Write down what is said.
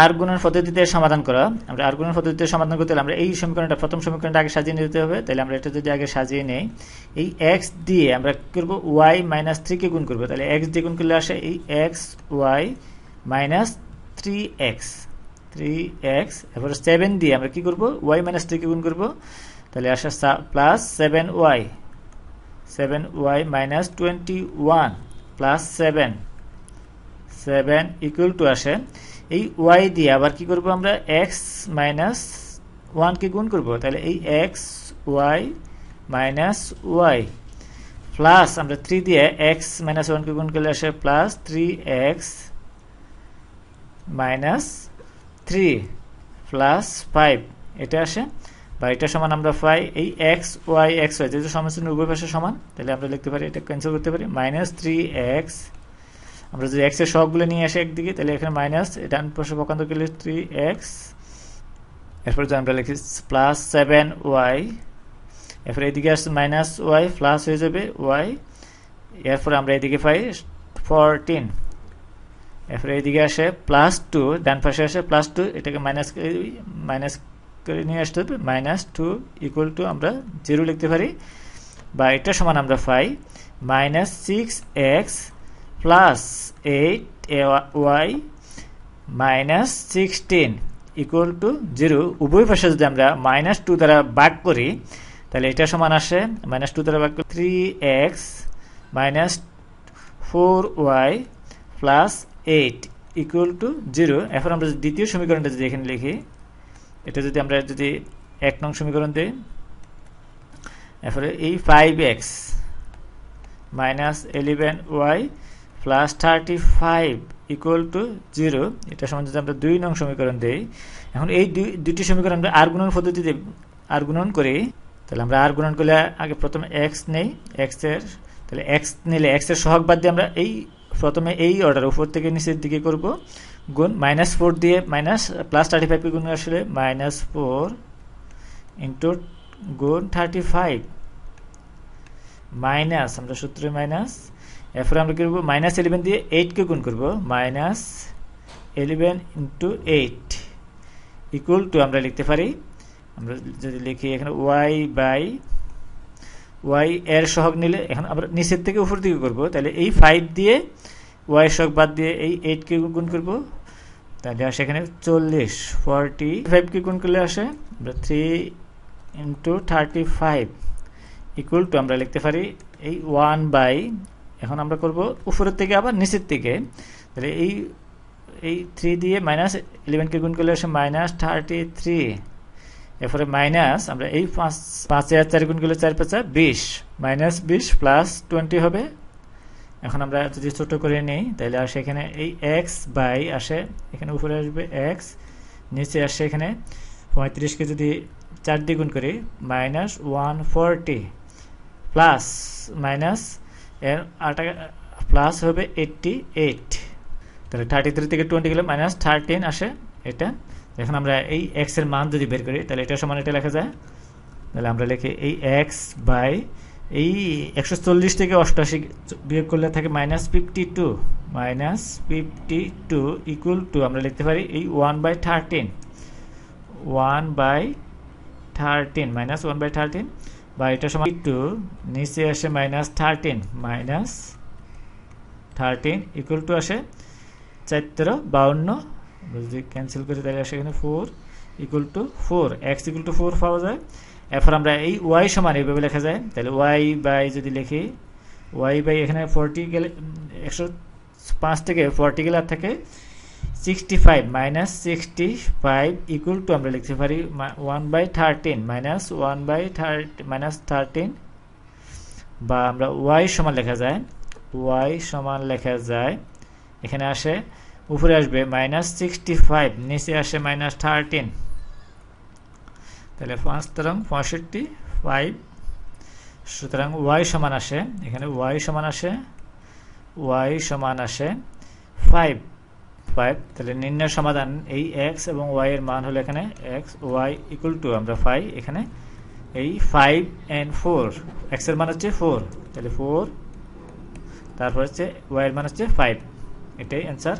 আর গুণের পদ্ধতিতে সমাধান করা। আমরা আর গুণের পদ্ধতিতে সমাধান করতে হলে আমরা এই সমীকরণটা, প্রথম সমীকরণটা আগে সাজিয়ে নিতে হবে। তাহলে আমরা এটা যদি আগে সাজিয়ে নেই, এই এক্স দিয়ে আমরা কী করব? ওয়াই মাইনাস থ্রিকে গুণ করব। তাহলে এক্স দিয়ে গুণ করলে আসে এই X Y minus three X three X এরপর সেভেন দিয়ে আমরা কী করব? ওয়াই মাইনাস থ্রিকে গুণ করব। তাহলে আসে plus seven Y seven Y minus twenty one plus seven seven equal to আসে এই ওয়াই দিয়ে আবার কি করব আমরা? এক্স মাইনাস ওয়ানকে গুণ করব। তাহলে এই X Y minus Y plus আমরা থ্রি দিয়ে এক্স মাইনাস ওয়ানকে গুণ করলে আসে plus three X minus three plus five এটা আসে? বা এটা সমান আমরা পাই এই এক্স ওয়াই এক্স ওয়াই যেহেতু সমাজের উভয় পাশে সমান, তাহলে আমরা লিখতে পারি, এটা ক্যান্সেল করতে পারি। মাইনাস থ্রি এক্স আমরা যদি এক্সের সবগুলো নিয়ে আসি একদিকে, তাহলে এখানে মাইনাস ডান পাশে পকান্ত করলে থ্রি এক্স এরপর যদি আমরা লিখি প্লাস সেভেন ওয়াই এরপর এদিকে আসছে মাইনাস ওয়াই প্লাস হয়ে যাবে ওয়াই এরপর আমরা এদিকে পাই ফোরটিন এরপরে এদিকে আসে প্লাস টু ডান পাশে আসে প্লাস টু এটাকে মাইনাস মাইনাস করে নিয়ে আসতে হবে মাইনাস টু ইকুয়াল টু আমরা জিরো লিখতে পারি, বা এটা সমান আমরা পাই minus six X plus eight Y minus sixteen equal to zero উভয় পাশে যদি আমরা মাইনাস টু দ্বারা ভাগ করি, তাহলে এটা সমান আসে। মাইনাস টু দ্বারা ভাগ করি three X minus four Y plus eight equal to zero এখন আমরা দ্বিতীয় সমীকরণটা যদি এখানে লিখি, এটা যদি আমরা যদি এক নং সমীকরণ দিই, এরপরে এই five X minus eleven Y plus thirty five equal to zero এটা সমান যদি আমরা দুই নং সমীকরণ দিই, এখন এই দুইটি সমীকরণ আমরা আর গুণন পদ্ধতিতে আর গুণন করি, তাহলে আমরা আর গুণন করলে আগে প্রথমে এক্স নেই এক্সের তাহলে এক্স নিলে এক্সের সহগ বাদ দিয়ে আমরা এই প্রথমে এই অর্ডার উপর থেকে নিচের দিকে করব, গুণ মাইনাস ফোর দিয়ে মাইনাস প্লাস থার্টি ফাইভকে গুণ আসলে মাইনাস ফোর ইন্টু গুণ থার্টি ফাইভ মাইনাস আমরা সূত্রে মাইনাস এরপরে আমরা কী করব? মাইনাস ইলেভেন দিয়ে এইটকে গুণ করব। Minus eleven into eight equal to আমরা লিখতে পারি, আমরা যদি লিখি এখানে ওয়াই বাই ওয়াই এর সহগ নিলে, এখন আমরা নিচের থেকে উপর দিকে করব, তাহলে এই ফাইভ দিয়ে ওয়াই সহগ বাদ দিয়ে এই এইটকে গুণ করব, তাহলে আসে এখানে চল্লিশ ফর্টি ফাইভকে গুণ করলে আসে, আমরা three into thirty five equal to আমরা লিখতে পারি এই ওয়ান বাই এখন আমরা করব উপরের থেকে আবার নিচের থেকে। তাহলে এই এই থ্রি দিয়ে মাইনাস ইলেভেনকে গুণ করলে আসে মাইনাস থার্টি থ্রি এরপরে মাইনাস আমরা এই পাঁচ, পাঁচে চার গুণ করলে চার পাঁচা বিশ। মাইনাস বিশ প্লাস টোয়েন্টি হবে। এখন আমরা যদি ছোট করে নিই, তাহলে আসে এখানে এই এক্স বাই আসে, এখানে উপরে আসবে এক্স নিচে আসে এখানে পঁয়ত্রিশকে যদি চার দিয়ে গুণ করি minus one forty plus minus এর আটা প্লাস হবে এইটটি এইট তাহলে থার্টি থ্রি থেকে টোয়েন্টি গেলে মাইনাস থার্টিন আসে এটা। এখন আমরা এই এক্সের মান যদি বের করি, তাহলে এটা সমান এটা লেখা যায়। তাহলে আমরা লিখি এই এক্স বাই এই একশো চল্লিশ থেকে অষ্টআশি বিয়োগ করলে থাকে minus fifty two minus fifty two equal to আমরা লিখতে পারি এই one by thirteen one by thirteen minus one by thirteen বা এটা সমান টু নিচে আসে minus thirteen minus thirteen equal to আসে চার বাউন্ন, যদি ক্যান্সেল করি তাহলে আসে এখানে four equal to four X equal to four পাওয়া যায়। এরপর আমরা এই ওয়াই সমান এইভাবে লেখা যায়। তাহলে ওয়াই বাই যদি লিখি ওয়াই বাই এখানে ফোরটি গেলে, একশো পাঁচ থেকে ফোরটি গেলে আর থাকে sixty five minus sixty five equal to আমরা লিখতে পারি one by thirteen minus one by thirty minus thirteen বা আমরা ওয়াই সমান লেখা যায় ওয়াই সমান লেখা যায়, এখানে আসে, উপরে আসবে মাইনাস সিক্সটি ফাইভ নিচে আসে মাইনাস থার্টিন তাহলে পাঁচ তরং পঁয়ষট্টি ফাইভ সুতরাং ওয়াই সমান আসে, এখানে ওয়াই সমান আসে ওয়াই সমান আসে ফাইভ ফাইভ তাহলে নির্ণয় সমাধান এই এক্স এবং ওয়াই এর মান হলো এখানে এক্স ওয়াই ইকুয়াল টু আমরা ফাইভ এখানে এই ফাইভ অ্যান্ড ফোর এক্সের মান হচ্ছে ফোর তাহলে ফোর তারপর হচ্ছে ওয়াই এর মান হচ্ছে ফাইভ এটাই অ্যান্সার